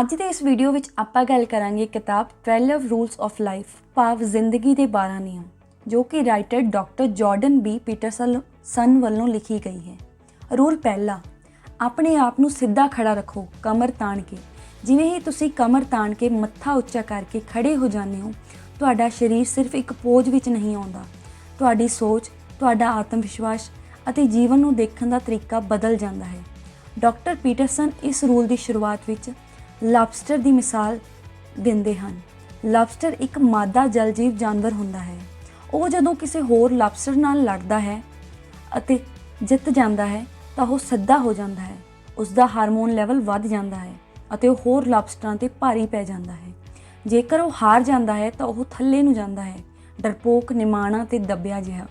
ਅੱਜ ਦੇ ਇਸ ਵੀਡੀਓ ਵਿੱਚ ਆਪਾਂ ਗੱਲ ਕਰਾਂਗੇ ਕਿਤਾਬ 12 ਰੂਲਸ ਆਫ ਲਾਈਫ ਭਾਵ ਜ਼ਿੰਦਗੀ ਦੇ 12 ਨਿਯਮ, ਜੋ ਕਿ writer doctor Jordan B Peterson ਸਨ ਵੱਲੋਂ ਲਿਖੀ ਗਈ ਹੈ। ਰੂਲ ਪਹਿਲਾ, ਆਪਣੇ ਆਪ ਨੂੰ ਸਿੱਧਾ ਖੜਾ ਰੱਖੋ, ਕਮਰ ਤਾਣ ਕੇ। ਜਿਵੇਂ ਹੀ ਤੁਸੀਂ ਕਮਰ ਤਾਣ ਕੇ ਮੱਥਾ ਉੱਚਾ ਕਰਕੇ ਖੜੇ ਹੋ ਜਾਂਦੇ ਹੋ, ਤੁਹਾਡਾ ਸਰੀਰ ਸਿਰਫ ਇੱਕ ਪੋਜ ਵਿੱਚ ਨਹੀਂ ਆਉਂਦਾ। ਤੁਹਾਡੀ ਸੋਚ, ਤੁਹਾਡਾ ਆਤਮ ਵਿਸ਼ਵਾਸ ਅਤੇ ਜੀਵਨ ਨੂੰ ਦੇਖਣ ਦਾ ਤਰੀਕਾ ਬਦਲ ਜਾਂਦਾ ਹੈ। ਡਾਕਟਰ ਪੀਟਰਸਨ ਇਸ ਰੂਲ ਦੀ ਸ਼ੁਰੂਆਤ ਵਿੱਚ ਲੌਬਸਟਰ ਦੀ ਮਿਸਾਲ ਦਿੰਦੇ ਹਨ। ਲੌਬਸਟਰ ਇੱਕ ਮਾਦਾ ਜਲਜੀਵ ਜਾਨਵਰ ਹੁੰਦਾ ਹੈ। ਉਹ ਜਦੋਂ ਕਿਸੇ ਹੋਰ ਲੌਬਸਟਰ ਨਾਲ ਲੜਦਾ ਹੈ ਅਤੇ ਜਿੱਤ ਜਾਂਦਾ ਹੈ, ਤਾਂ ਉਹ ਸੱਦਾ ਹੋ ਜਾਂਦਾ ਹੈ। ਉਸ ਦਾ ਹਾਰਮੋਨ ਲੈਵਲ ਵੱਧ ਜਾਂਦਾ ਹੈ ਅਤੇ ਉਹ ਹੋਰ ਲੌਬਸਟਰਾਂ ਤੇ ਭਾਰੀ ਪੈ ਜਾਂਦਾ ਹੈ। ਜੇਕਰ ਉਹ ਹਾਰ ਜਾਂਦਾ ਹੈ, ਤਾਂ ਉਹ ਥੱਲੇ ਨੂੰ ਜਾਂਦਾ ਹੈ। ਡਰਪੋਕ, ਨਿਮਾਣਾ ਤੇ ਦੱਬਿਆ ਜਿਹਾ।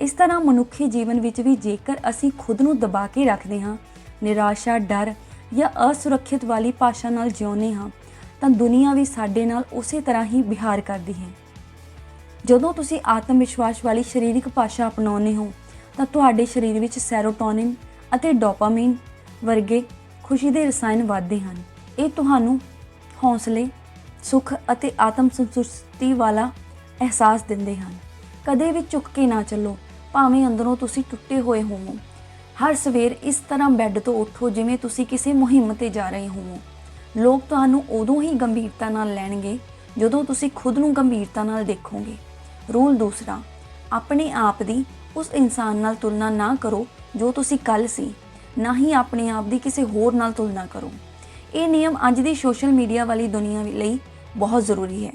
ਇਸ ਤਰ੍ਹਾਂ ਮਨੁੱਖੀ ਜੀਵਨ ਵਿੱਚ ਵੀ ਜੇਕਰ ਅਸੀਂ ਖੁਦ ਨੂੰ ਦਬਾ ਕੇ ਰੱਖਦੇ ਹਾਂ, ਨਿਰਾਸ਼ਾ, ਡਰ ਜਾਂ ਅਸੁਰੱਖਿਅਤ ਵਾਲੀ ਭਾਸ਼ਾ ਨਾਲ ਜਿਉਂਦੇ ਹਾਂ, ਤਾਂ ਦੁਨੀਆ ਵੀ ਸਾਡੇ ਨਾਲ ਉਸੇ ਤਰ੍ਹਾਂ ਹੀ ਵਿਹਾਰ ਕਰਦੀ ਹੈ। ਜਦੋਂ ਤੁਸੀਂ ਆਤਮ ਵਿਸ਼ਵਾਸ ਵਾਲੀ ਸਰੀਰਕ ਭਾਸ਼ਾ ਅਪਣਾਉਂਦੇ ਹੋ, ਤਾਂ ਤੁਹਾਡੇ ਸਰੀਰ ਵਿੱਚ ਸੈਰੋਟੋਨਿਨ ਅਤੇ ਡੋਪਾਮਾਈਨ ਵਰਗੇ ਖੁਸ਼ੀ ਦੇ ਰਸਾਇਣ ਵੱਧਦੇ ਹਨ। ਇਹ ਤੁਹਾਨੂੰ ਹੌਸਲੇ, ਸੁੱਖ ਅਤੇ ਆਤਮ ਸੰਤੁਸ਼ਟੀ ਵਾਲਾ ਅਹਿਸਾਸ ਦਿੰਦੇ ਹਨ। ਕਦੇ ਵੀ ਝੁਕ ਕੇ ਨਾ ਚੱਲੋ, ਭਾਵੇਂ ਅੰਦਰੋਂ ਤੁਸੀਂ ਟੁੱਟੇ ਹੋਏ ਹੋਵੋ। ਹਰ ਸਵੇਰ ਇਸ ਤਰ੍ਹਾਂ ਬੈੱਡ ਤੋਂ ਉੱਠੋ ਜਿਵੇਂ ਤੁਸੀਂ ਕਿਸੇ ਮੁਹਿੰਮ ਤੇ ਜਾ ਰਹੇ ਹੋਵੋ। ਲੋਕ ਤੁਹਾਨੂੰ ਉਦੋਂ ਹੀ ਗੰਭੀਰਤਾ ਨਾਲ ਲੈਣਗੇ ਜਦੋਂ ਤੁਸੀਂ ਖੁਦ ਨੂੰ ਗੰਭੀਰਤਾ ਨਾਲ ਦੇਖੋਗੇ। ਰੂਲ ਦੂਸਰਾ, ਆਪਣੇ ਆਪ ਦੀ ਉਸ ਇਨਸਾਨ ਨਾਲ ਤੁਲਨਾ ਨਾ ਕਰੋ ਜੋ ਤੁਸੀਂ ਕੱਲ ਸੀ। ਨਾ ਹੀ ਆਪਣੇ ਆਪ ਦੀ ਕਿਸੇ ਹੋਰ ਨਾਲ ਤੁਲਨਾ ਕਰੋ। ਇਹ ਨਿਯਮ ਅੱਜ ਦੀ ਸੋਸ਼ਲ ਮੀਡੀਆ ਵਾਲੀ ਦੁਨੀਆ ਲਈ ਬਹੁਤ ਜ਼ਰੂਰੀ ਹੈ।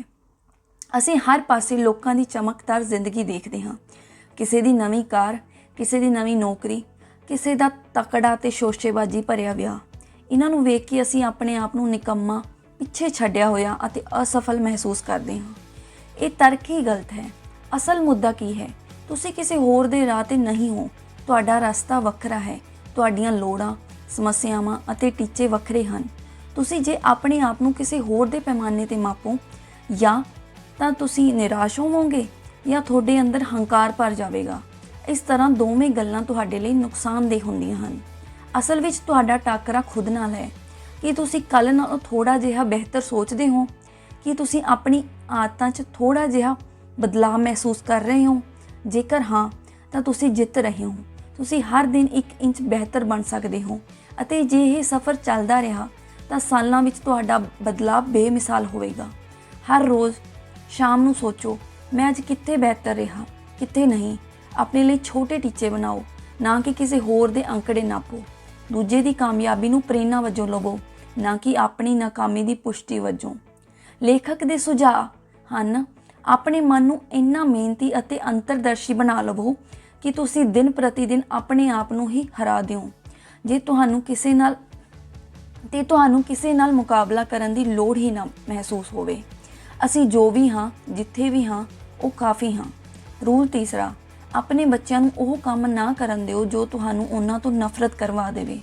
ਅਸੀਂ ਹਰ ਪਾਸੇ ਲੋਕਾਂ ਦੀ ਚਮਕਦਾਰ ਜ਼ਿੰਦਗੀ ਦੇਖਦੇ ਹਾਂ। ਕਿਸੇ ਦੀ ਨਵੀਂ ਕਾਰ, ਕਿਸੇ ਦੀ ਨਵੀਂ ਨੌਕਰੀ ਕਿਸੇ ਦਾ ਤਕੜਾ ਤੇ ਸ਼ੋਸ਼ੇਬਾਜ਼ੀ ਭਰਿਆ ਵਿਆਹ। ਇਹਨਾਂ ਨੂੰ ਵੇਖ ਕੇ ਅਸੀਂ ਆਪਣੇ ਆਪ ਨੂੰ ਨਿਕੰਮਾ, ਪਿੱਛੇ ਛੱਡਿਆ ਹੋਇਆ ਅਤੇ ਅਸਫਲ ਮਹਿਸੂਸ ਕਰਦੇ ਹਾਂ। ਇਹ ਤਰਕ ਹੀ ਗਲਤ ਹੈ। ਅਸਲ ਮੁੱਦਾ ਕੀ ਹੈ? ਤੁਸੀਂ ਕਿਸੇ ਹੋਰ ਦੇ ਰਾਹ ਤੇ ਨਹੀਂ ਹੋ। ਤੁਹਾਡਾ ਰਸਤਾ ਵੱਖਰਾ ਹੈ। ਤੁਹਾਡੀਆਂ ਲੋੜਾਂ, ਸਮੱਸਿਆਵਾਂ ਅਤੇ ਟੀਚੇ ਵੱਖਰੇ ਹਨ। ਤੁਸੀਂ ਜੇ ਆਪਣੇ ਆਪ ਨੂੰ ਕਿਸੇ ਹੋਰ ਦੇ ਪੈਮਾਨੇ ਤੇ ਮਾਪੋ ਜਾਂ ਤਾਂ ਤੁਸੀਂ ਨਿਰਾਸ਼ ਹੋਵੋਗੇ ਜਾਂ ਤੁਹਾਡੇ ਅੰਦਰ ਹੰਕਾਰ ਭਰ ਜਾਵੇਗਾ। ਇਸ ਤਰ੍ਹਾਂ ਦੋਵੇਂ ਗੱਲਾਂ ਤੁਹਾਡੇ ਲਈ ਨੁਕਸਾਨਦੇਹ ਹੁੰਦੀਆਂ ਹਨ। ਅਸਲ ਵਿੱਚ ਤੁਹਾਡਾ ਟਾਕਰਾ ਖੁਦ ਨਾਲ ਹੈ। ਕਿ ਤੁਸੀਂ ਕੱਲ ਨਾਲੋਂ ਥੋੜਾ ਜਿਹਾ ਬਿਹਤਰ ਸੋਚਦੇ ਹੋ? ਕਿ ਤੁਸੀਂ ਆਪਣੀ ਆਦਤਾਂ 'ਚ ਥੋੜਾ ਜਿਹਾ ਬਦਲਾਅ ਮਹਿਸੂਸ ਕਰ ਰਹੇ ਹੋ? ਜੇਕਰ ਹਾਂ, ਤਾਂ ਤੁਸੀਂ ਜਿੱਤ ਰਹੇ ਹੋ। ਤੁਸੀਂ ਹਰ ਦਿਨ 1 ਇੰਚ ਬਿਹਤਰ ਬਣ ਸਕਦੇ ਹੋ। ਅਤੇ ਜੇ ਇਹ ਸਫ਼ਰ ਚੱਲਦਾ ਰਿਹਾ, ਤਾਂ ਸਾਲਾਂ ਵਿੱਚ ਤੁਹਾਡਾ ਬਦਲਾਅ ਬੇਮਿਸਾਲ ਹੋਵੇਗਾ। ਹਰ ਰੋਜ਼ ਸ਼ਾਮ ਨੂੰ ਸੋਚੋ, ਮੈਂ ਅੱਜ ਕਿੱਥੇ ਬਿਹਤਰ ਰਿਹਾ, ਕਿੱਥੇ ਨਹੀਂ। ਆਪਣੇ ਲਈ ਛੋਟੇ ਟੀਚੇ ਬਣਾਓ, ਨਾ ਕਿ ਕਿਸੇ ਹੋਰ ਦੇ ਅੰਕੜੇ ਨਾਪੋ। ਦੂਜੇ ਦੀ ਕਾਮਯਾਬੀ ਨੂੰ ਪ੍ਰੇਰਣਾ ਵਜੋਂ ਲਵੋ, ਨਾ ਕਿ ਆਪਣੀ ਨਾਕਾਮੀ ਦੀ ਪੁਸ਼ਟੀ ਵਜੋਂ। ਲੇਖਕ ਦੇ ਸੁਝਾਅ ਹਨ, ਆਪਣੇ ਮਨ ਨੂੰ ਇੰਨਾ ਮਿਹਨਤੀ ਅਤੇ ਅੰਤਰਦਰਸ਼ੀ ਬਣਾ ਲਵੋ ਕਿ ਤੁਸੀਂ ਦਿਨ ਪ੍ਰਤੀ ਦਿਨ ਆਪਣੇ ਆਪ ਨੂੰ ਹੀ ਹਰਾ ਦਿਓ। ਜੇ ਤੁਹਾਨੂੰ ਕਿਸੇ ਨਾਲ, ਤੇ ਤੁਹਾਨੂੰ ਕਿਸੇ ਨਾਲ ਮੁਕਾਬਲਾ ਕਰਨ ਦੀ ਲੋੜ ਹੀ ਨਾ ਮਹਿਸੂਸ ਹੋਵੇ। ਅਸੀਂ ਜੋ ਵੀ ਹਾਂ, ਜਿੱਥੇ ਵੀ ਹਾਂ, ਉਹ ਕਾਫੀ ਹਾਂ। ਰੂਲ ਤੀਸਰਾ ਆਪਣੇ ਬੱਚਿਆਂ ਨੂੰ ਉਹ ਕੰਮ ਨਾ ਕਰਨ ਦਿਓ ਜੋ ਤੁਹਾਨੂੰ ਉਹਨਾਂ ਤੋਂ ਨਫ਼ਰਤ ਕਰਵਾ ਦੇਵੇ।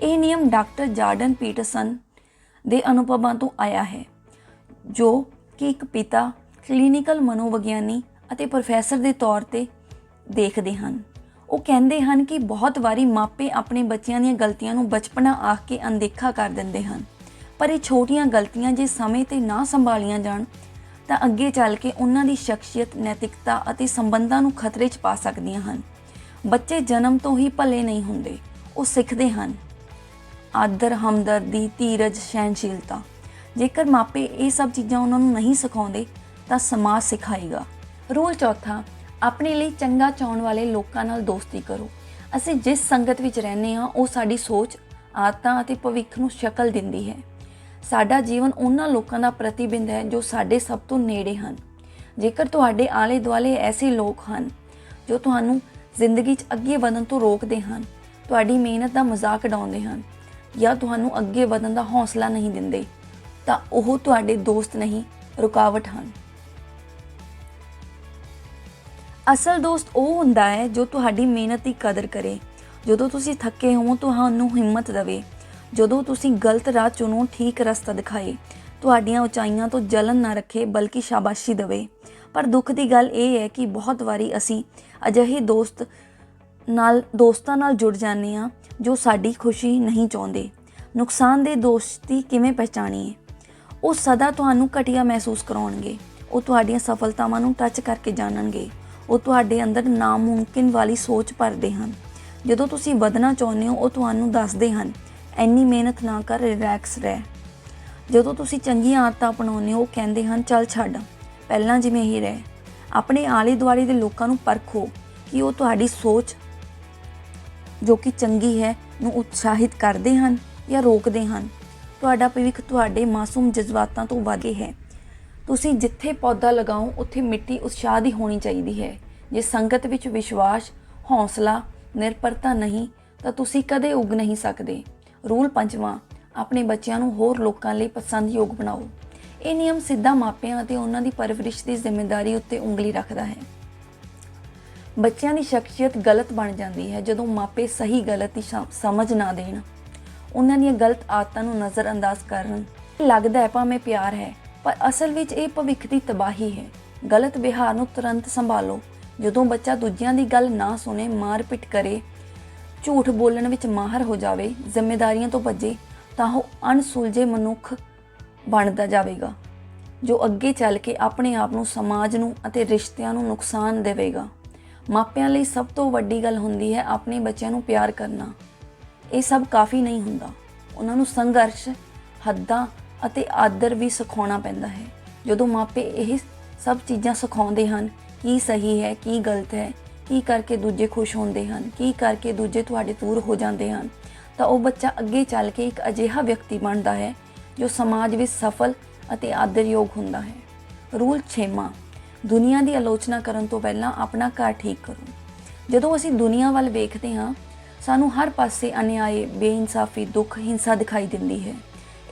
ਇਹ ਨਿਯਮ ਡਾਕਟਰ ਜਾਰਡਨ ਪੀਟਰਸਨ ਦੇ ਅਨੁਭਵਾਂ ਤੋਂ ਆਇਆ ਹੈ, ਜੋ ਕਿ ਇੱਕ ਪਿਤਾ ਕਲੀਨਿਕਲ ਮਨੋਵਿਗਿਆਨੀ ਅਤੇ ਪ੍ਰੋਫੈਸਰ ਦੇ ਤੌਰ ਤੇ ਦੇਖਦੇ ਹਨ। ਉਹ ਕਹਿੰਦੇ ਹਨ ਕਿ ਬਹੁਤ ਵਾਰੀ ਮਾਪੇ ਆਪਣੇ ਬੱਚਿਆਂ ਦੀਆਂ ਗਲਤੀਆਂ ਨੂੰ ਬਚਪਨਾ ਆਖ ਕੇ ਅਣਦੇਖਾ ਕਰ ਦਿੰਦੇ ਹਨ, ਪਰ ਇਹ ਛੋਟੀਆਂ ਗਲਤੀਆਂ ਜੇ ਸਮੇਂ ਤੇ ਨਾ ਸੰਭਾਲੀਆਂ ਜਾਣ ਤਾਂ ਅੱਗੇ ਚੱਲ ਕੇ ਉਹਨਾਂ ਦੀ ਸ਼ਖਸੀਅਤ, ਨੈਤਿਕਤਾ ਅਤੇ ਸੰਬੰਧਾਂ ਨੂੰ ਖਤਰੇ 'ਚ ਪਾ ਸਕਦੀਆਂ ਹਨ। ਬੱਚੇ ਜਨਮ ਤੋਂ ਹੀ ਭਲੇ ਨਹੀਂ ਹੁੰਦੇ, ਉਹ ਸਿੱਖਦੇ ਹਨ। ਆਦਰ, ਹਮਦਰਦੀ, ਧੀਰਜ ਸਹਿਨਸ਼ੀਲਤਾ ਜੇਕਰ ਮਾਪੇ ਇਹ ਸਭ ਚੀਜ਼ਾਂ ਉਹਨਾਂ ਨੂੰ ਨਹੀਂ ਸਿਖਾਉਂਦੇ, ਤਾਂ ਸਮਾਜ ਸਿਖਾਏਗਾ। ਰੂਲ ਚੌਥਾ, ਆਪਣੇ ਲਈ ਚੰਗਾ ਚਾਹਣ ਵਾਲੇ ਲੋਕਾਂ ਨਾਲ ਦੋਸਤੀ ਕਰੋ। ਅਸੀਂ ਜਿਸ ਸੰਗਤ ਵਿੱਚ ਰਹਿੰਦੇ ਹਾਂ, ਉਹ ਸਾਡੀ ਸੋਚ, ਆਦਤਾਂ ਅਤੇ ਭਵਿੱਖ ਨੂੰ ਸ਼ਕਲ ਦਿੰਦੀ ਹੈ। ਸਾਡਾ ਜੀਵਨ ਉਹਨਾਂ ਲੋਕਾਂ ਦਾ ਪ੍ਰਤੀਬਿੰਬ ਹੈ ਜੋ ਸਾਡੇ ਸਭ ਤੋਂ ਨੇੜੇ ਹਨ। ਜੇਕਰ ਤੁਹਾਡੇ ਆਲੇ ਦੁਆਲੇ ਐਸੇ ਲੋਕ ਹਨ ਜੋ ਤੁਹਾਨੂੰ ਜ਼ਿੰਦਗੀ 'ਚ ਅੱਗੇ ਵਧਣ ਤੋਂ ਰੋਕਦੇ ਹਨ, ਤੁਹਾਡੀ ਮਿਹਨਤ ਦਾ ਮਜ਼ਾਕ ਉਡਾਉਂਦੇ ਹਨ ਜਾਂ ਤੁਹਾਨੂੰ ਅੱਗੇ ਵਧਣ ਦਾ ਹੌਸਲਾ ਨਹੀਂ ਦਿੰਦੇ, ਤਾਂ ਉਹ ਤੁਹਾਡੇ ਦੋਸਤ ਨਹੀਂ, ਰੁਕਾਵਟ ਹਨ। ਅਸਲ ਦੋਸਤ ਉਹ ਹੁੰਦਾ ਹੈ ਜੋ ਤੁਹਾਡੀ ਮਿਹਨਤ ਦੀ ਕਦਰ ਕਰੇ। ਜਦੋਂ ਤੁਸੀਂ ਥੱਕੇ ਹੋ ਤੁਹਾਨੂੰ ਹਿੰਮਤ ਦੇਵੇ। ਜਦੋਂ ਤੁਸੀਂ ਗਲਤ ਰਾਹ ਚੁਣੋ, ਠੀਕ ਰਸਤਾ ਦਿਖਾਏ, ਤੁਹਾਡੀਆਂ ਉਚਾਈਆਂ ਤੋਂ ਜਲਨ ਨਾ ਰੱਖੇ, ਬਲਕਿ ਸ਼ਾਬਾਸ਼ੀ ਦੇਵੇ। ਪਰ ਦੁੱਖ ਦੀ ਗੱਲ ਇਹ ਹੈ ਕਿ ਬਹੁਤ ਵਾਰੀ ਅਸੀਂ ਅਜਿਹੇ ਦੋਸਤ ਨਾਲ, ਦੋਸਤਾਂ ਨਾਲ ਜੁੜ ਜਾਂਦੇ ਹਾਂ, ਜੋ ਸਾਡੀ ਖੁਸ਼ੀ ਨਹੀਂ ਚਾਹੁੰਦੇ। ਨੁਕਸਾਨ ਦੇ ਦੋਸਤੀ ਕਿਵੇਂ ਪਛਾਣੀਏ ਉਹ ਸਦਾ ਤੁਹਾਨੂੰ ਘਟੀਆ ਮਹਿਸੂਸ ਕਰਾਉਣਗੇ। ਉਹ ਤੁਹਾਡੀਆਂ ਸਫਲਤਾਵਾਂ ਨੂੰ ਟੱਚ ਕਰਕੇ ਜਾਣਨਗੇ। ਉਹ ਤੁਹਾਡੇ ਅੰਦਰ ਨਾਮੁਮਕਿਨ ਵਾਲੀ ਸੋਚ ਭਰਦੇ ਹਨ। ਜਦੋਂ ਤੁਸੀਂ ਵਧਣਾ ਚਾਹੁੰਦੇ ਹੋ, ਉਹ ਤੁਹਾਨੂੰ ਦੱਸਦੇ ਹਨ ਇੰਨੀ ਮਿਹਨਤ ਨਾ ਕਰ ਰਿਲੈਕਸ ਰਹਿ। ਜਦੋਂ ਤੁਸੀਂ ਚੰਗੀਆਂ ਆਦਤਾਂ ਅਪਣਾਉਂਦੇ ਹੋ, ਉਹ ਕਹਿੰਦੇ ਹਨ, ਚੱਲ ਛੱਡ, ਪਹਿਲਾਂ ਜਿਵੇਂ ਹੀ ਰਹਿ। ਆਪਣੇ ਆਲੇ ਦੁਆਲੇ ਦੇ ਲੋਕਾਂ ਨੂੰ ਪਰਖੋ ਕਿ ਉਹ ਤੁਹਾਡੀ ਸੋਚ ਜੋ ਕਿ ਚੰਗੀ ਹੈ, ਨੂੰ ਉਤਸ਼ਾਹਿਤ ਕਰਦੇ ਹਨ ਜਾਂ ਰੋਕਦੇ ਹਨ। ਤੁਹਾਡਾ ਭਵਿੱਖ ਤੁਹਾਡੇ ਮਾਸੂਮ ਜਜ਼ਬਾਤਾਂ ਤੋਂ ਵੱਧ ਹੈ। ਤੁਸੀਂ ਜਿੱਥੇ ਪੌਦਾ ਲਗਾਓ, ਉੱਥੇ ਮਿੱਟੀ ਉਤਸ਼ਾਹ ਦੀ ਹੋਣੀ ਚਾਹੀਦੀ ਹੈ। ਜੇ ਸੰਗਤ ਵਿੱਚ ਵਿਸ਼ਵਾਸ, ਹੌਸਲਾ, ਨਿਰਪਰਤਾ ਨਹੀਂ, ਤਾਂ ਤੁਸੀਂ ਕਦੇ ਉੱਗ ਨਹੀਂ ਸਕਦੇ। ਰੂਲ ਪੰਜਵਾਂ, ਆਪਣੇ ਬੱਚਿਆਂ ਨੂੰ ਹੋਰ ਲੋਕਾਂ ਲਈ ਪਸੰਦਯੋਗ ਬਣਾਓ। ਇਹ ਨਿਯਮ ਸਿੱਧਾ ਮਾਪਿਆਂ ਅਤੇ ਉਹਨਾਂ ਦੀ ਪਰਵਰਿਸ਼ ਦੀ ਜ਼ਿੰਮੇਵਾਰੀ ਉੱਤੇ ਉਂਗਲੀ ਰੱਖਦਾ ਹੈ। ਬੱਚਿਆਂ ਦੀ ਸ਼ਖਸੀਅਤ ਗਲਤ ਬਣ ਜਾਂਦੀ ਹੈ ਜਦੋਂ ਮਾਪੇ ਸਹੀ ਗਲਤ ਦੀ ਸਮਝ ਨਾ ਦੇਣ। ਉਹਨਾਂ ਦੀਆਂ ਗਲਤ ਆਦਤਾਂ ਨੂੰ ਨਜ਼ਰਅੰਦਾਜ਼ ਕਰਨ। ਲੱਗਦਾ ਹੈ ਭਾਵੇਂ ਪਿਆਰ ਹੈ, ਪਰ ਅਸਲ ਵਿੱਚ ਇਹ ਭਵਿੱਖ ਦੀ ਤਬਾਹੀ ਹੈ। ਗਲਤ ਵਿਹਾਰ ਨੂੰ ਤੁਰੰਤ ਸੰਭਾਲੋ। ਜਦੋਂ ਬੱਚਾ ਦੂਜਿਆਂ ਦੀ ਗੱਲ ਨਾ ਸੁਣੇ, ਮਾਰਪਿਟ ਕਰੇ ਝੂਠ ਬੋਲਣ ਵਿੱਚ ਮਾਹਰ ਹੋ ਜਾਵੇ ਜ਼ਿੰਮੇਵਾਰੀਆਂ ਤੋਂ ਭੱਜੇ, ਤਾਂ ਉਹ ਅਣਸੁਲਝੇ ਮਨੁੱਖ ਬਣਦਾ ਜਾਵੇਗਾ, ਜੋ ਅੱਗੇ ਚੱਲ ਕੇ ਆਪਣੇ ਆਪ ਨੂੰ ਸਮਾਜ ਨੂੰ ਅਤੇ ਰਿਸ਼ਤਿਆਂ ਨੂੰ ਨੁਕਸਾਨ ਦੇਵੇਗਾ। ਮਾਪਿਆਂ ਲਈ ਸਭ ਤੋਂ ਵੱਡੀ ਗੱਲ ਹੁੰਦੀ ਹੈ ਆਪਣੇ ਬੱਚਿਆਂ ਨੂੰ ਪਿਆਰ ਕਰਨਾ। ਇਹ ਸਭ ਕਾਫੀ ਨਹੀਂ ਹੁੰਦਾ। ਉਹਨਾਂ ਨੂੰ ਸੰਘਰਸ਼, ਹੱਦਾਂ ਅਤੇ ਆਦਰ ਵੀ ਸਿਖਾਉਣਾ ਪੈਂਦਾ ਹੈ। ਜਦੋਂ ਮਾਪੇ ਇਹ ਸਭ ਚੀਜ਼ਾਂ ਸਿਖਾਉਂਦੇ ਹਨ, ਕੀ ਸਹੀ ਹੈ, ਕੀ ਗਲਤ ਹੈ ਕੀ ਕਰਕੇ ਦੂਜੇ ਖੁਸ਼ ਹੁੰਦੇ ਹਨ? ਕੀ ਕਰਕੇ ਦੂਜੇ ਤੁਹਾਡੇ ਦੂਰ ਹੋ ਜਾਂਦੇ ਹਨ? ਤਾਂ ਉਹ ਬੱਚਾ ਅੱਗੇ ਚੱਲ ਕੇ ਇੱਕ ਅਜਿਹਾ ਵਿਅਕਤੀ ਬਣਦਾ ਹੈ, ਜੋ ਸਮਾਜ ਵਿੱਚ ਸਫਲ ਅਤੇ ਆਦਰਯੋਗ ਹੁੰਦਾ ਹੈ। ਰੂਲ 6ਵਾਂ ਦੁਨੀਆ ਦੀ ਆਲੋਚਨਾ ਕਰਨ ਤੋਂ ਪਹਿਲਾਂ ਆਪਣਾ ਘਰ ਠੀਕ ਕਰੋ। ਜਦੋਂ ਅਸੀਂ ਦੁਨੀਆ ਵੱਲ ਵੇਖਦੇ ਹਾਂ, ਸਾਨੂੰ ਹਰ ਪਾਸੇ ਅਨਿਆਏ, ਬੇਇਨਸਾਫੀ, ਦੁੱਖ, ਹਿੰਸਾ ਦਿਖਾਈ ਦਿੰਦੀ ਹੈ।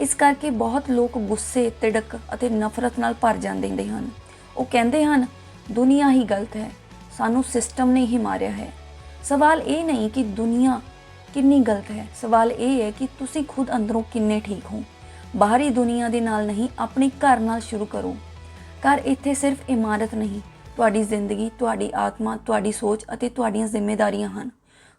ਇਸ ਕਰਕੇ ਬਹੁਤ ਲੋਕ ਗੁੱਸੇ, ਤਿੜਕ ਅਤੇ ਨਫ਼ਰਤ ਨਾਲ ਭਰ ਜਾਂਦੇ ਹਨ। ਉਹ ਕਹਿੰਦੇ ਹਨ, ਦੁਨੀਆ ਹੀ ਗਲਤ ਹੈ। ਸਾਨੂੰ ਸਿਸਟਮ ਨੇ ਹੀ ਮਾਰਿਆ ਹੈ। ਸਵਾਲ ਇਹ ਨਹੀਂ ਕਿ ਦੁਨੀਆ ਕਿੰਨੀ ਗਲਤ ਹੈ। ਸਵਾਲ ਇਹ ਹੈ ਕਿ ਤੁਸੀਂ ਖੁਦ ਅੰਦਰੋਂ ਕਿੰਨੇ ਠੀਕ ਹੋ। ਬਾਹਰੀ ਦੁਨੀਆ ਦੇ ਨਾਲ ਨਹੀਂ, ਆਪਣੇ ਘਰ ਨਾਲ ਸ਼ੁਰੂ ਕਰੋ। ਘਰ ਇੱਥੇ ਸਿਰਫ ਇਮਾਰਤ ਨਹੀਂ, ਤੁਹਾਡੀ ਜ਼ਿੰਦਗੀ, ਤੁਹਾਡੀ ਆਤਮਾ, ਤੁਹਾਡੀ ਸੋਚ ਅਤੇ ਤੁਹਾਡੀਆਂ ਜ਼ਿੰਮੇਵਾਰੀਆਂ ਹਨ।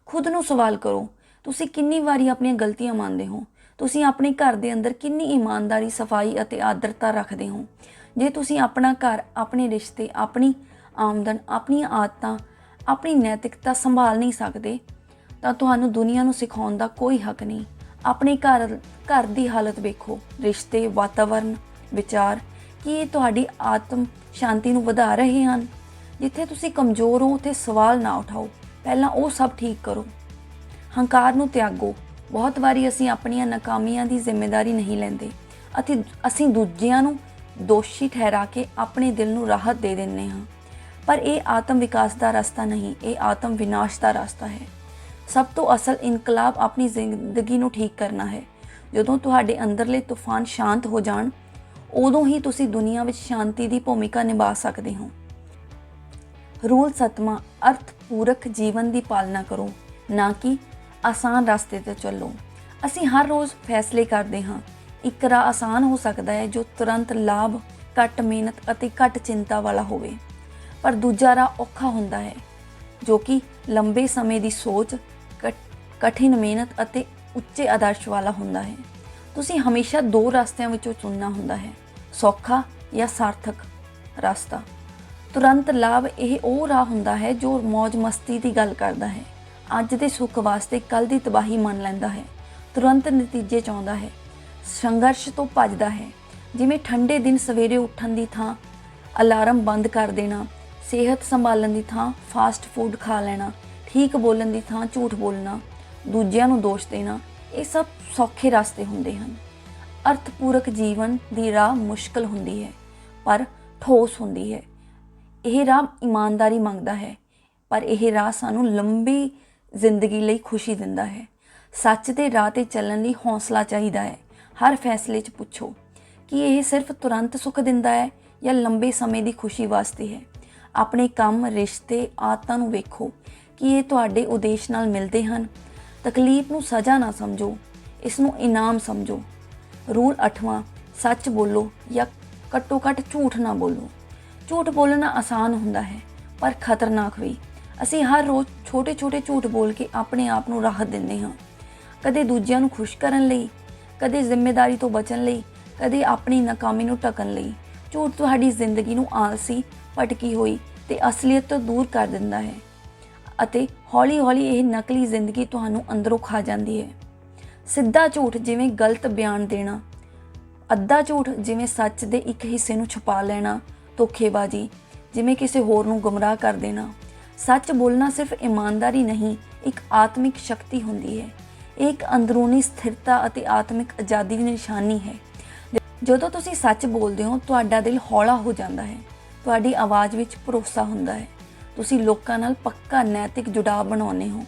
ਖੁਦ ਨੂੰ ਸਵਾਲ ਕਰੋ, ਤੁਸੀਂ ਕਿੰਨੀ ਵਾਰੀ ਆਪਣੀਆਂ ਗਲਤੀਆਂ ਮੰਨਦੇ ਹੋ? ਤੁਸੀਂ ਆਪਣੇ ਘਰ ਦੇ ਅੰਦਰ ਕਿੰਨੀ ਇਮਾਨਦਾਰੀ, ਸਫ਼ਾਈ ਅਤੇ ਆਦਰਤਾ ਰੱਖਦੇ ਹੋ? ਜੇ ਤੁਸੀਂ ਆਪਣਾ ਘਰ, ਆਪਣੇ ਰਿਸ਼ਤੇ, ਆਪਣੀ ਆਮਦਨ, ਆਪਣੀਆਂ ਆਦਤਾਂ, ਆਪਣੀ ਨੈਤਿਕਤਾ ਸੰਭਾਲ ਨਹੀਂ ਸਕਦੇ, ਤਾਂ ਤੁਹਾਨੂੰ ਦੁਨੀਆ ਨੂੰ ਸਿਖਾਉਣ ਦਾ ਕੋਈ ਹੱਕ ਨਹੀਂ। ਆਪਣੇ ਘਰ ਘਰ ਦੀ ਹਾਲਤ ਵੇਖੋ। ਰਿਸ਼ਤੇ ਵਾਤਾਵਰਣ ਵਿਚਾਰ, ਕੀ ਇਹ ਤੁਹਾਡੀ ਆਤਮ ਸ਼ਾਂਤੀ ਨੂੰ ਵਧਾ ਰਹੇ ਹਨ? ਜਿੱਥੇ ਤੁਸੀਂ ਕਮਜ਼ੋਰ ਹੋ, ਉੱਥੇ ਸਵਾਲ ਨਾ ਉਠਾਓ। ਪਹਿਲਾਂ ਉਹ ਸਭ ਠੀਕ ਕਰੋ। ਹੰਕਾਰ ਨੂੰ ਤਿਆਗੋ। ਬਹੁਤ ਵਾਰੀ ਅਸੀਂ ਆਪਣੀਆਂ ਨਾਕਾਮੀਆਂ ਦੀ ਜ਼ਿੰਮੇਵਾਰੀ ਨਹੀਂ ਲੈਂਦੇ। ਅਤੇ ਅਸੀਂ ਦੂਜਿਆਂ ਨੂੰ ਦੋਸ਼ੀ ਠਹਿਰਾ ਕੇ ਆਪਣੇ ਦਿਲ ਨੂੰ ਰਾਹਤ ਦੇ ਦਿੰਦੇ ਹਾਂ। ਪਰ ਇਹ ਆਤਮ ਵਿਕਾਸ ਦਾ ਰਸਤਾ ਨਹੀਂ, ਇਹ ਆਤਮ ਵਿਨਾਸ਼ ਦਾ ਰਸਤਾ ਹੈ। ਸਭ ਤੋਂ ਅਸਲ ਇਨਕਲਾਬ ਆਪਣੀ ਜ਼ਿੰਦਗੀ ਨੂੰ ਠੀਕ ਕਰਨਾ ਹੈ। ਜਦੋਂ ਤੁਹਾਡੇ ਅੰਦਰਲੇ ਤੂਫਾਨ ਸ਼ਾਂਤ ਹੋ ਜਾਣ, ਉਦੋਂ ਹੀ ਤੁਸੀਂ ਦੁਨੀਆ ਵਿੱਚ ਸ਼ਾਂਤੀ ਦੀ ਭੂਮਿਕਾ ਨਿਭਾ ਸਕਦੇ ਹੋ। ਰੂਲ ਸਤਵਾਂ, ਅਰਥ ਪੂਰਕ ਜੀਵਨ ਦੀ ਪਾਲਣਾ ਕਰੋ, ਨਾ ਕਿ ਆਸਾਨ ਰਸਤੇ ਤੇ ਚੱਲੋ। ਅਸੀਂ ਹਰ ਰੋਜ਼ ਫੈਸਲੇ ਕਰਦੇ ਹਾਂ, ਇੱਕ ਰਾਹ ਆਸਾਨ ਹੋ ਸਕਦਾ ਹੈ ਜੋ ਤੁਰੰਤ ਲਾਭ, ਘੱਟ ਮਿਹਨਤ ਅਤੇ ਘੱਟ ਚਿੰਤਾ ਵਾਲਾ ਹੋਵੇ। ਪਰ ਦੂਜਾ ਰਾਹ ਔਖਾ ਹੁੰਦਾ ਹੈ, ਜੋ ਕਿ ਲੰਬੇ ਸਮੇਂ ਦੀ ਸੋਚ, ਕਠ- ਕਠਿਨ ਮਿਹਨਤ ਅਤੇ ਉੱਚੇ ਆਦਰਸ਼ ਵਾਲਾ ਹੁੰਦਾ ਹੈ। ਤੁਸੀਂ ਹਮੇਸ਼ਾ ਦੋ ਰਸਤਿਆਂ ਵਿੱਚੋਂ ਚੁਣਨਾ ਹੁੰਦਾ ਹੈ, ਸੌਖਾ ਜਾਂ ਸਾਰਥਕ ਰਸਤਾ। ਤੁਰੰਤ ਲਾਭ ਇਹ ਉਹ ਰਾਹ ਹੁੰਦਾ ਹੈ, ਜੋ ਮौज ਮਸਤੀ ਦੀ ਗੱਲ ਕਰਦਾ ਹੈ। ਅੱਜ ਦੇ ਸੁੱਖ ਵਾਸਤੇ ਕੱਲ ਦੀ ਤਬਾਹੀ ਮੰਨ ਲੈਂਦਾ ਹੈ, ਤੁਰੰਤ ਨਤੀਜੇ ਚਾਹੁੰਦਾ ਹੈ, ਸੰਘਰਸ਼ ਤੋਂ ਭੱਜਦਾ ਹੈ। ਜਿਵੇਂ ਠੰਡੇ ਦਿਨ ਸਵੇਰੇ ਉੱਠਣ ਦੀ ਥਾਂ ਅਲਾਰਮ ਬੰਦ ਕਰ ਦੇਣਾ ਸਿਹਤ ਸੰਭਾਲਣ ਦੀ ਥਾਂ ਫਾਸਟ ਫੂਡ ਖਾ ਲੈਣਾ, ਠੀਕ ਬੋਲਣ ਦੀ ਥਾਂ ਝੂਠ ਬੋਲਣਾ, ਦੂਜਿਆਂ ਨੂੰ ਦੋਸ਼ ਦੇਣਾ, ਇਹ ਸਭ ਸੌਖੇ ਰਸਤੇ ਹੁੰਦੇ ਹਨ। ਅਰਥਪੂਰਕ ਜੀਵਨ ਦੀ ਰਾਹ ਮੁਸ਼ਕਲ ਹੁੰਦੀ ਹੈ, ਪਰ ਠੋਸ ਹੁੰਦੀ ਹੈ। ਇਹ ਰਾਹ ਇਮਾਨਦਾਰੀ ਮੰਗਦਾ ਹੈ, ਪਰ ਇਹ ਰਾਹ ਸਾਨੂੰ ਲੰਬੀ ਜ਼ਿੰਦਗੀ ਲਈ ਖੁਸ਼ੀ ਦਿੰਦਾ ਹੈ। ਸੱਚ ਦੇ ਰਾਹ ਤੇ ਚੱਲਣ ਲਈ ਹੌਸਲਾ ਚਾਹੀਦਾ ਹੈ। ਹਰ ਫੈਸਲੇ 'ਚ ਪੁੱਛੋ, ਕਿ ਇਹ ਸਿਰਫ ਤੁਰੰਤ ਸੁੱਖ ਦਿੰਦਾ ਹੈ ਜਾਂ ਲੰਬੇ ਸਮੇਂ ਦੀ ਖੁਸ਼ੀ ਵਾਸਤੇ ਹੈ? ਆਪਣੇ ਕੰਮ, ਰਿਸ਼ਤੇ, ਆਦਤਾਂ ਨੂੰ ਵੇਖੋ, ਕਿ ਇਹ ਤੁਹਾਡੇ ਉਦੇਸ਼ ਨਾਲ ਮਿਲਦੇ ਹਨ। ਤਕਲੀਫ ਨੂੰ ਸਜ਼ਾ ਨਾ ਸਮਝੋ, ਇਸ ਨੂੰ ਇਨਾਮ ਸਮਝੋ। ਰੂਲ 8ਵਾਂ ਸੱਚ ਬੋਲੋ ਜਾਂ ਘੱਟੋ ਘੱਟ ਝੂਠ ਨਾ ਬੋਲੋ। ਝੂਠ ਬੋਲਣਾ ਆਸਾਨ ਹੁੰਦਾ ਹੈ, ਪਰ ਖਤਰਨਾਕ ਵੀ। ਅਸੀਂ ਹਰ ਰੋਜ਼ ਛੋਟੇ-ਛੋਟੇ ਝੂਠ ਬੋਲ ਕੇ ਆਪਣੇ ਆਪ ਨੂੰ ਰਾਹਤ ਦਿੰਦੇ ਹਾਂ। ਕਦੇ ਦੂਜਿਆਂ ਨੂੰ ਖੁਸ਼ ਕਰਨ ਲਈ, ਕਦੇ ਜ਼ਿੰਮੇਵਾਰੀ ਤੋਂ ਬਚਣ ਲਈ, ਕਦੇ ਆਪਣੀ ਨਾਕਾਮੀ ਨੂੰ ਢਕਣ ਲਈ। ਝੂਠ ਤੁਹਾਡੀ ਜ਼ਿੰਦਗੀ ਨੂੰ ਆਲਸੀ ਭਟਕੀ ਹੋਈ ਤੇ ਅਸਲੀਅਤ ਤੋਂ ਦੂਰ ਕਰ ਦਿੰਦਾ ਹੈ ਅਤੇ ਹੌਲੀ-ਹੌਲੀ ਇਹ ਨਕਲੀ ਜ਼ਿੰਦਗੀ ਤੁਹਾਨੂੰ ਅੰਦਰੋਂ ਖਾ ਜਾਂਦੀ ਹੈ। ਸਿੱਧਾ ਝੂਠ ਜਿਵੇਂ ਗਲਤ ਬਿਆਨ ਦੇਣਾ, ਅੱਧਾ ਝੂਠ ਜਿਵੇਂ ਸੱਚ ਦੇ ਇੱਕ ਹਿੱਸੇ ਨੂੰ ਛੁਪਾ ਲੈਣਾ, ਧੋਖੇਬਾਜ਼ੀ ਜਿਵੇਂ ਕਿਸੇ ਹੋਰ ਨੂੰ ਗੁੰਮਰਾਹ ਕਰ ਦੇਣਾ। ਸੱਚ ਬੋਲਣਾ ਸਿਰਫ ਇਮਾਨਦਾਰੀ ਨਹੀਂ, ਇੱਕ ਆਤਮਿਕ ਸ਼ਕਤੀ ਹੁੰਦੀ ਹੈ। ਇਹ ਇੱਕ ਅੰਦਰੂਨੀ ਸਥਿਰਤਾ ਅਤੇ ਆਤਮਿਕ ਆਜ਼ਾਦੀ ਦੀ ਨਿਸ਼ਾਨੀ ਹੈ। ਜਦੋਂ ਤੁਸੀਂ ਸੱਚ ਬੋਲਦੇ ਹੋ, ਤੁਹਾਡਾ ਦਿਲ ਹੌਲਾ ਹੋ ਜਾਂਦਾ ਹੈ। ਤੁਹਾਡੀ ਆਵਾਜ਼ ਵਿੱਚ ਭਰੋਸਾ ਹੁੰਦਾ ਹੈ। ਤੁਸੀਂ ਲੋਕਾਂ ਨਾਲ ਪੱਕਾ ਨੈਤਿਕ ਜੁੜਾਅ ਬਣਾਉਂਦੇ ਹੋ।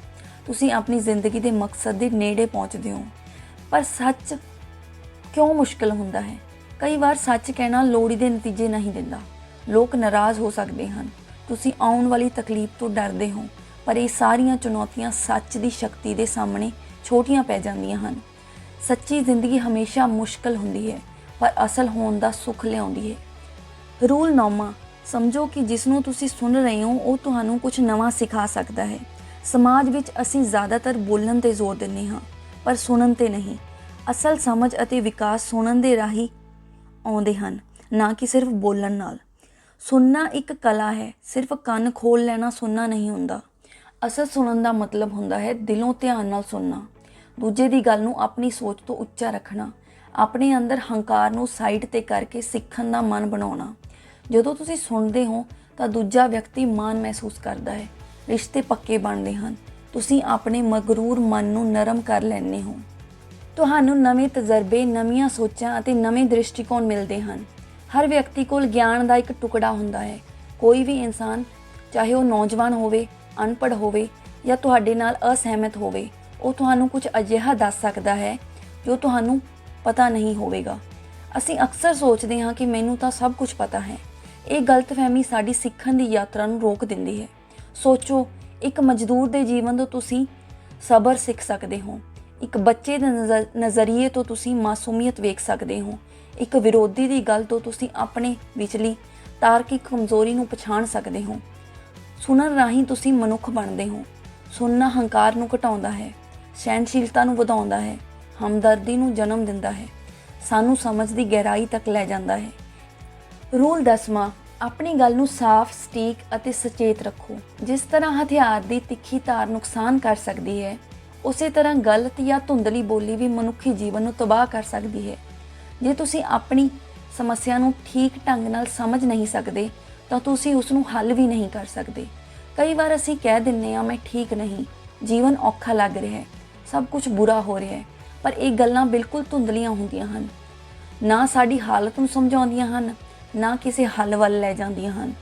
ਤੁਸੀਂ ਆਪਣੀ ਜ਼ਿੰਦਗੀ ਦੇ ਮਕਸਦ ਦੇ ਨੇੜੇ ਪਹੁੰਚਦੇ ਹੋ। ਪਰ ਸੱਚ ਕਿਉਂ ਮੁਸ਼ਕਲ ਹੁੰਦਾ ਹੈ? ਕਈ ਵਾਰ ਸੱਚ ਕਹਿਣਾ ਲੋੜੀ ਦੇ ਨਤੀਜੇ ਨਹੀਂ ਦਿੰਦਾ। ਲੋਕ ਨਾਰਾਜ਼ ਹੋ ਸਕਦੇ ਹਨ। ਤੁਸੀਂ ਆਉਣ ਵਾਲੀ ਤਕਲੀਫ ਤੋਂ ਡਰਦੇ ਹੋ। ਪਰ ਇਹ ਸਾਰੀਆਂ ਚੁਣੌਤੀਆਂ ਸੱਚ ਦੀ ਸ਼ਕਤੀ ਦੇ ਸਾਹਮਣੇ ਛੋਟੀਆਂ ਪੈ ਜਾਂਦੀਆਂ ਹਨ। ਸੱਚੀ ਜ਼ਿੰਦਗੀ ਹਮੇਸ਼ਾ ਮੁਸ਼ਕਲ ਹੁੰਦੀ ਹੈ। ਪਰ ਅਸਲ ਹੋਣ ਦਾ ਸੁੱਖ ਲਿਆਉਂਦੀ ਹੈ। ਰੂਲ ਨੌਮਾ ਸਮਝੋ ਕਿ ਜਿਸ ਨੂੰ ਤੁਸੀਂ ਸੁਣ ਰਹੇ ਹੋ, ਉਹ ਤੁਹਾਨੂੰ ਕੁਝ ਨਵਾਂ ਸਿਖਾ ਸਕਦਾ ਹੈ। ਸਮਾਜ ਵਿੱਚ ਅਸੀਂ ਜ਼ਿਆਦਾਤਰ ਬੋਲਣ ਤੇ ਜ਼ੋਰ ਦਿੰਦੇ ਹਾਂ, ਪਰ ਸੁਣਨ ਤੇ ਨਹੀਂ। ਅਸਲ ਸਮਝ ਅਤੇ ਵਿਕਾਸ ਸੁਣਨ ਦੇ ਰਾਹੀਂ ਆਉਂਦੇ ਹਨ, ਨਾ ਕਿ ਸਿਰਫ ਬੋਲਣ ਨਾਲ। ਸੁਣਨਾ ਇੱਕ ਕਲਾ ਹੈ, ਸਿਰਫ ਕੰਨ ਖੋਲ ਲੈਣਾ ਸੁਣਨਾ ਨਹੀਂ ਹੁੰਦਾ। ਅਸਲ ਸੁਣਨ ਦਾ ਮਤਲਬ ਹੁੰਦਾ ਹੈ ਦਿਲੋਂ ਧਿਆਨ ਨਾਲ ਸੁਣਨਾ। ਦੂਜੇ ਦੀ ਗੱਲ ਨੂੰ ਆਪਣੀ ਸੋਚ ਤੋਂ ਉੱਚਾ ਰੱਖਣਾ। ਆਪਣੇ ਅੰਦਰ ਹੰਕਾਰ ਨੂੰ ਸਾਈਡ ਤੇ ਕਰਕੇ ਸਿੱਖਣ ਦਾ ਮਨ ਬਣਾਉਣਾ। ਜਦੋਂ ਤੁਸੀਂ ਸੁਣਦੇ ਹੋ ਤਾਂ ਦੂਜਾ ਵਿਅਕਤੀ ਮਾਣ ਮਹਿਸੂਸ ਕਰਦਾ ਹੈ। ਰਿਸ਼ਤੇ ਪੱਕੇ ਬਣਦੇ ਹਨ। ਤੁਸੀਂ ਆਪਣੇ ਮਗਰੂਰ ਮਨ ਨੂੰ ਨਰਮ ਕਰ ਲੈਂਦੇ ਹੋ। ਤੁਹਾਨੂੰ ਨਵੇਂ ਤਜਰਬੇ, ਨਵੀਆਂ ਸੋਚਾਂ ਅਤੇ ਨਵੇਂ ਦ੍ਰਿਸ਼ਟੀਕੋਣ ਮਿਲਦੇ ਹਨ। ਹਰ ਵਿਅਕਤੀ ਕੋਲ ਗਿਆਨ ਦਾ ਇੱਕ ਟੁਕੜਾ ਹੁੰਦਾ ਹੈ। ਕੋਈ ਵੀ ਇਨਸਾਨ, ਚਾਹੇ ਉਹ ਨੌਜਵਾਨ ਹੋਵੇ, ਅਨਪੜ੍ਹ ਹੋਵੇ ਜਾਂ ਤੁਹਾਡੇ ਨਾਲ ਅਸਹਿਮਤ ਹੋਵੇ, ਉਹ ਤੁਹਾਨੂੰ ਕੁਝ ਅਜਿਹਾ ਦੱਸ ਸਕਦਾ ਹੈ ਜੋ ਤੁਹਾਨੂੰ ਪਤਾ ਨਹੀਂ ਹੋਵੇਗਾ। ਅਸੀਂ ਅਕਸਰ ਸੋਚਦੇ ਹਾਂ ਕਿ ਮੈਨੂੰ ਤਾਂ ਸਭ ਕੁਝ ਪਤਾ ਹੈ। ਇਹ ਗਲਤਫਹਿਮੀ ਸਾਡੀ ਸਿੱਖਣ ਦੀ ਯਾਤਰਾ ਨੂੰ ਰੋਕ ਦਿੰਦੀ ਹੈ। ਸੋਚੋ, ਇੱਕ ਮਜ਼ਦੂਰ ਦੇ ਜੀਵਨ ਤੋਂ ਤੁਸੀਂ ਸਬਰ ਸਿੱਖ ਸਕਦੇ ਹੋ। ਇੱਕ ਬੱਚੇ ਦੇ ਨਜ਼ਰ- ਨਜ਼ਰੀਏ ਤੋਂ ਤੁਸੀਂ ਮਾਸੂਮੀਅਤ ਵੇਖ ਸਕਦੇ ਹੋ। ਇੱਕ ਵਿਰੋਧੀ ਦੀ ਗੱਲ ਤੋਂ ਤੁਸੀਂ ਆਪਣੇ ਵਿਚਲੀ ਤਾਰਕਿਕ ਕਮਜ਼ੋਰੀ ਨੂੰ ਪਛਾਣ ਸਕਦੇ ਹੋ। ਸੁਣਨ ਰਾਹੀਂ ਤੁਸੀਂ ਮਨੁੱਖ ਬਣਦੇ ਹੋ। ਸੁਣਨਾ ਹੰਕਾਰ ਨੂੰ ਘਟਾਉਂਦਾ ਹੈ ਸਹਿਨਸ਼ੀਲਤਾ ਨੂੰ ਵਧਾਉਂਦਾ ਹੈ, ਹਮਦਰਦੀ ਨੂੰ ਜਨਮ ਦਿੰਦਾ ਹੈ। ਸਾਨੂੰ ਸਮਝ ਦੀ ਗਹਿਰਾਈ ਤੱਕ ਲੈ ਜਾਂਦਾ ਹੈ। ਰੂਲ ਦਸਵਾਂ, ਆਪਣੀ ਗੱਲ ਨੂੰ ਸਾਫ਼, ਸਟੀਕ ਅਤੇ ਸੁਚੇਤ ਰੱਖੋ। ਜਿਸ ਤਰ੍ਹਾਂ ਹਥਿਆਰ ਦੀ ਤਿੱਖੀ ਧਾਰ ਨੁਕਸਾਨ ਕਰ ਸਕਦੀ ਹੈ, ਉਸੇ ਤਰ੍ਹਾਂ ਗਲਤ ਜਾਂ ਧੁੰਦਲੀ ਬੋਲੀ ਵੀ ਮਨੁੱਖੀ ਜੀਵਨ ਨੂੰ ਤਬਾਹ ਕਰ ਸਕਦੀ ਹੈ। ਜੇ ਤੁਸੀਂ ਆਪਣੀ ਸਮੱਸਿਆ ਨੂੰ ਠੀਕ ਢੰਗ ਨਾਲ ਸਮਝ ਨਹੀਂ ਸਕਦੇ, ਤਾਂ ਤੁਸੀਂ ਉਸ ਨੂੰ ਹੱਲ ਵੀ ਨਹੀਂ ਕਰ ਸਕਦੇ। ਕਈ ਵਾਰ ਅਸੀਂ ਕਹਿ ਦਿੰਨੇ ਆ ਮੈਂ ਠੀਕ ਨਹੀਂ, ਜੀਵਨ ਔਖਾ ਲੱਗ ਰਿਹਾ ਹੈ, ਸਭ ਕੁਝ ਬੁਰਾ ਹੋ ਰਿਹਾ ਹੈ। ਪਰ ਇਹ ਗੱਲਾਂ ਬਿਲਕੁਲ ਧੁੰਦਲੀਆਂ ਹੁੰਦੀਆਂ ਹਨ। ਨਾ ਸਾਡੀ ਹਾਲਤ ਨੂੰ ਸਮਝਾਉਂਦੀਆਂ ਹਨ ਨਾ ਕਿਸੇ ਹੱਲ ਵੱਲ ਲੈ ਜਾਂਦੀਆਂ ਹਨ।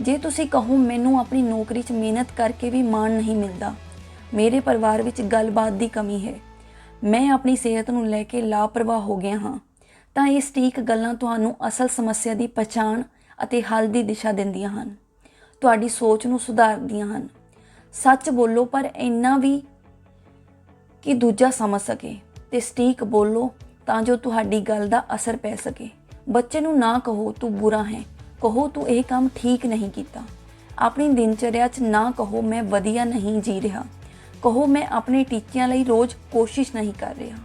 ਜੇ ਤੁਸੀਂ ਕਹੋ ਮੈਨੂੰ ਆਪਣੀ ਨੌਕਰੀ 'ਚ ਮਿਹਨਤ ਕਰਕੇ ਵੀ ਮਾਣ ਨਹੀਂ ਮਿਲਦਾ, ਮੇਰੇ ਪਰਿਵਾਰ ਵਿੱਚ ਗੱਲਬਾਤ ਦੀ ਕਮੀ ਹੈ। ਮੈਂ ਆਪਣੀ ਸਿਹਤ ਨੂੰ ਲੈ ਕੇ ਲਾਪਰਵਾਹ ਹੋ ਗਿਆ ਹਾਂ, ਤਾਂ ਇਹ ਸਟੀਕ ਗੱਲਾਂ ਤੁਹਾਨੂੰ ਅਸਲ ਸਮੱਸਿਆ ਦੀ ਪਛਾਣ ਅਤੇ ਹੱਲ ਦੀ ਦਿਸ਼ਾ ਦਿੰਦੀਆਂ ਹਨ। ਤੁਹਾਡੀ ਸੋਚ ਨੂੰ ਸੁਧਾਰਦੀਆਂ ਹਨ। ਸੱਚ ਬੋਲੋ, ਪਰ ਇੰਨਾ ਵੀ ਕਿ ਦੂਜਾ ਸਮਝ ਸਕੇ ਤੇ ਸਟੀਕ ਬੋਲੋ ਤਾਂ ਜੋ ਤੁਹਾਡੀ ਗੱਲ ਦਾ ਅਸਰ ਪੈ ਸਕੇ। ਬੱਚੇ ਨੂੰ ਨਾ ਕਹੋ ਤੂੰ ਬੁਰਾ ਹੈ, ਕਹੋ ਤੂੰ ਇਹ ਕੰਮ ਠੀਕ ਨਹੀਂ ਕੀਤਾ। ਆਪਣੀ ਦਿਨਚਰਿਆ 'ਚ ਨਾ ਕਹੋ ਮੈਂ ਵਧੀਆ ਨਹੀਂ ਜੀ ਰਿਹਾ। ਕਹੋ ਮੈਂ ਆਪਣੇ ਟੀਚਿਆਂ ਲਈ ਰੋਜ਼ ਕੋਸ਼ਿਸ਼ ਨਹੀਂ ਕਰ ਰਿਹਾ।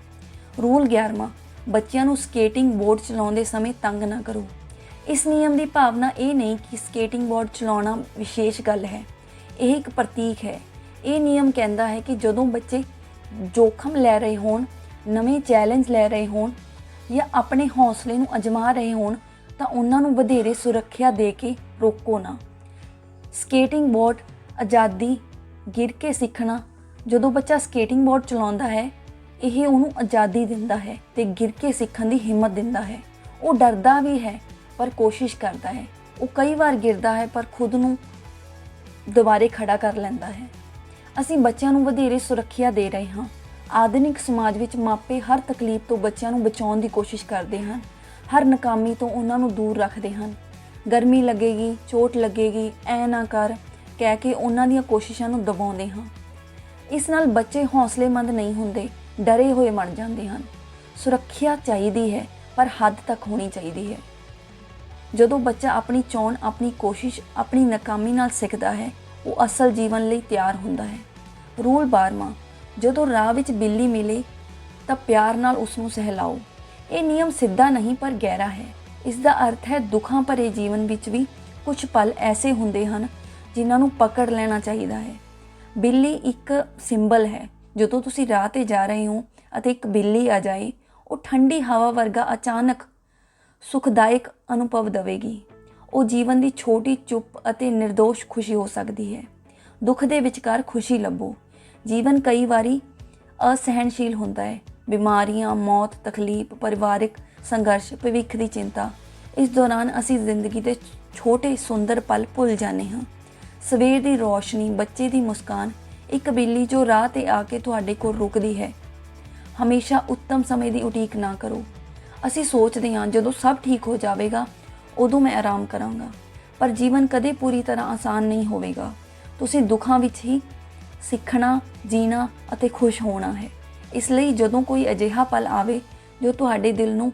ਰੂਲ 11ਵਾਂ ਬੱਚਿਆਂ ਨੂੰ ਸਕੇਟਿੰਗ ਬੋਰਡ ਚਲਾਉਂਦੇ ਸਮੇਂ ਤੰਗ ਨਾ ਕਰੋ। ਇਸ ਨਿਯਮ ਦੀ ਭਾਵਨਾ ਇਹ ਨਹੀਂ ਕਿ ਸਕੇਟਿੰਗ ਬੋਰਡ ਚਲਾਉਣਾ ਵਿਸ਼ੇਸ਼ ਗੱਲ ਹੈ। ਇਹ ਇੱਕ ਪ੍ਰਤੀਕ ਹੈ। ਇਹ ਨਿਯਮ ਕਹਿੰਦਾ ਹੈ ਕਿ ਜਦੋਂ ਬੱਚੇ ਜੋਖਮ ਲੈ ਰਹੇ ਹੋਣ, ਨਵੇਂ ਚੈਲੰਜ ਲੈ ਰਹੇ ਹੋਣ ਜਾਂ ਆਪਣੇ ਹੌਸਲੇ ਨੂੰ ਅਜਮਾ ਰਹੇ ਹੋਣ, ਤਾਂ ਉਹਨਾਂ ਨੂੰ ਵਧੇਰੇ ਸੁਰੱਖਿਆ ਦੇ ਕੇ ਰੋਕੋ ਨਾ। ਸਕੇਟਿੰਗ ਬੋਰਡ ਆਜ਼ਾਦੀ, ਗਿਰ ਕੇ ਸਿੱਖਣਾ, ਜਦੋਂ ਬੱਚਾ ਸਕੇਟਿੰਗ ਬੋਰਡ ਚਲਾਉਂਦਾ ਹੈ, ਇਹ ਉਹਨੂੰ ਆਜ਼ਾਦੀ ਦਿੰਦਾ ਹੈ ਤੇ ਗਿਰ ਕੇ ਸਿੱਖਣ ਦੀ ਹਿੰਮਤ ਦਿੰਦਾ ਹੈ। ਉਹ ਡਰਦਾ ਵੀ ਹੈ, ਪਰ ਕੋਸ਼ਿਸ਼ ਕਰਦਾ ਹੈ। ਉਹ ਕਈ ਵਾਰ ਗਿਰਦਾ ਹੈ, ਪਰ ਖੁਦ ਨੂੰ ਦੁਬਾਰੇ ਖੜਾ ਕਰ ਲੈਂਦਾ ਹੈ। ਅਸੀਂ ਬੱਚਿਆਂ ਨੂੰ ਵਧੇਰੇ ਸੁਰੱਖਿਆ ਦੇ ਰਹੇ ਹਾਂ। ਆਧੁਨਿਕ ਸਮਾਜ ਵਿੱਚ ਮਾਪੇ ਹਰ ਤਕਲੀਫ ਤੋਂ ਬੱਚਿਆਂ ਨੂੰ ਬਚਾਉਣ ਦੀ ਕੋਸ਼ਿਸ਼ ਕਰਦੇ ਹਨ। ਹਰ ਨਾਕਾਮੀ ਤੋਂ ਉਹਨਾਂ ਨੂੰ ਦੂਰ ਰੱਖਦੇ ਹਨ। ਗਰਮੀ ਲੱਗੇਗੀ, ਚੋਟ ਲੱਗੇਗੀ, ਐ ਨਾ ਕਰ, ਕਹਿ ਕੇ ਉਹਨਾਂ ਦੀਆਂ ਕੋਸ਼ਿਸ਼ਾਂ ਨੂੰ ਦਬਾਉਂਦੇ ਹਾਂ। ਇਸ ਨਾਲ ਬੱਚੇ ਹੌਸਲੇਮੰਦ ਨਹੀਂ ਹੁੰਦੇ, ਡਰੇ ਹੋਏ ਬਣ ਜਾਂਦੇ ਹਨ। ਸੁਰੱਖਿਆ ਚਾਹੀਦੀ ਹੈ, ਪਰ ਹੱਦ ਤੱਕ ਹੋਣੀ ਚਾਹੀਦੀ ਹੈ। ਜਦੋਂ ਬੱਚਾ ਆਪਣੀ ਚੋਣ, ਆਪਣੀ ਕੋਸ਼ਿਸ਼, ਆਪਣੀ ਨਾਕਾਮੀ ਨਾਲ ਸਿੱਖਦਾ ਹੈ, ਉਹ ਅਸਲ ਜੀਵਨ ਲਈ ਤਿਆਰ ਹੁੰਦਾ ਹੈ। ਰੂਲ 12ਵਾਂ ਜਦੋਂ ਰਾਹ ਵਿੱਚ ਬਿੱਲੀ ਮਿਲੇ, ਤਾਂ ਪਿਆਰ ਨਾਲ ਉਸ ਨੂੰ ਸਹਿਲਾਓ। ਇਹ ਨਿਯਮ ਸਿੱਧਾ ਨਹੀਂ, ਪਰ ਗਹਿਰਾ ਹੈ। ਇਸ ਦਾ ਅਰਥ ਹੈ, ਦੁੱਖਾਂ ਭਰੇ ਜੀਵਨ ਵਿੱਚ ਵੀ ਕੁਝ ਪਲ ਐਸੇ ਹੁੰਦੇ ਹਨ, ਜਿਨ੍ਹਾਂ ਨੂੰ ਪਕੜ ਲੈਣਾ ਚਾਹੀਦਾ ਹੈ। ਬਿੱਲੀ ਇੱਕ ਸਿੰਬਲ ਹੈ। ਜਦੋਂ ਤੁਸੀਂ ਰਾਹ ਤੇ ਜਾ ਰਹੇ ਹੋ ਅਤੇ ਇੱਕ ਬਿੱਲੀ ਆ ਜਾਏ, ਉਹ ਠੰਡੀ ਹਵਾ ਵਰਗਾ ਅਚਾਨਕ ਸੁਖਦਾਇਕ ਅਨੁਭਵ ਦੇਵੇਗੀ। ਉਹ ਜੀਵਨ ਦੀ ਛੋਟੀ ਚੁੱਪ ਅਤੇ નિર્ਦੋਸ਼ ਖੁਸ਼ੀ ਹੋ ਸਕਦੀ ਹੈ। ਦੁੱਖ ਦੇ ਵਿਚਕਾਰ ਖੁਸ਼ੀ ਲੱਭੋ। ਜੀਵਨ ਕਈ ਵਾਰੀ ਅਸਹਿਣਸ਼ੀਲ ਹੁੰਦਾ ਹੈ। ਬਿਮਾਰੀਆਂ, ਮੌਤ, ਤਕਲੀਫ, ਪਰਿਵਾਰਿਕ ਸੰਘਰਸ਼, ਭਵਿੱਖ ਦੀ ਚਿੰਤਾ। ਇਸ ਦੌਰਾਨ ਅਸੀਂ ਜ਼ਿੰਦਗੀ ਦੇ ਛੋਟੇ ਸੁੰਦਰ ਪਲ ਭੁੱਲ ਜਾਂਦੇ ਹਾਂ। ਸਵੇਰ ਦੀ ਰੌਸ਼ਨੀ, ਬੱਚੇ ਦੀ ਮੁਸਕਾਨ, ਇੱਕ ਬਿੱਲੀ ਜੋ ਰਾਹ ਤੇ ਆ ਕੇ ਤੁਹਾਡੇ ਕੋਲ ਰੁਕਦੀ ਹੈ। ਹਮੇਸ਼ਾ ਉੱਤਮ ਸਮੇਂ ਦੀ ਉਡੀਕ ਨਾ ਕਰੋ। ਅਸੀਂ ਸੋਚਦੇ ਹਾਂ, ਜਦੋਂ ਸਭ ਠੀਕ ਹੋ ਜਾਵੇਗਾ, ਉਦੋਂ ਮੈਂ ਆਰਾਮ ਕਰਾਂਗਾ। ਪਰ ਜੀਵਨ ਕਦੇ ਪੂਰੀ ਤਰ੍ਹਾਂ ਆਸਾਨ ਨਹੀਂ ਹੋਵੇਗਾ। ਤੁਸੀਂ ਦੁੱਖਾਂ ਵਿੱਚ ਹੀ ਸਿੱਖਣਾ, ਜੀਣਾ ਅਤੇ ਖੁਸ਼ ਹੋਣਾ ਹੈ। ਇਸ ਲਈ ਜਦੋਂ ਕੋਈ ਅਜਿਹਾ ਪਲ ਆਵੇ ਜੋ ਤੁਹਾਡੇ ਦਿਲ ਨੂੰ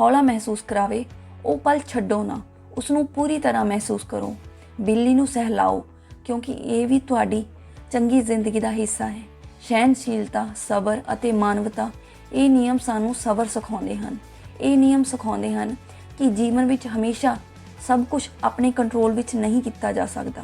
ਹੌਲਾ ਮਹਿਸੂਸ ਕਰਾਵੇ, ਉਹ ਪਲ ਛੱਡੋ ਨਾ। ਉਸ ਨੂੰ ਪੂਰੀ ਤਰ੍ਹਾਂ ਮਹਿਸੂਸ ਕਰੋ। ਬਿੱਲੀ ਨੂੰ ਸਹਿਲਾਓ, ਕਿਉਂਕਿ ਇਹ ਵੀ ਤੁਹਾਡੀ ਚੰਗੀ ਜ਼ਿੰਦਗੀ ਦਾ ਹਿੱਸਾ ਹੈ। ਸਹਿਨਸ਼ੀਲਤਾ ਸਬਰ ਅਤੇ ਮਾਨਵਤਾ, ਇਹ ਨਿਯਮ ਸਾਨੂੰ ਸਬਰ ਸਿਖਾਉਂਦੇ ਹਨ। ਇਹ ਨਿਯਮ ਸਿਖਾਉਂਦੇ ਹਨ ਕਿ ਜੀਵਨ ਵਿੱਚ ਹਮੇਸ਼ਾ ਸਭ ਕੁਝ ਆਪਣੇ ਕੰਟਰੋਲ ਵਿੱਚ ਨਹੀਂ ਕੀਤਾ ਜਾ ਸਕਦਾ।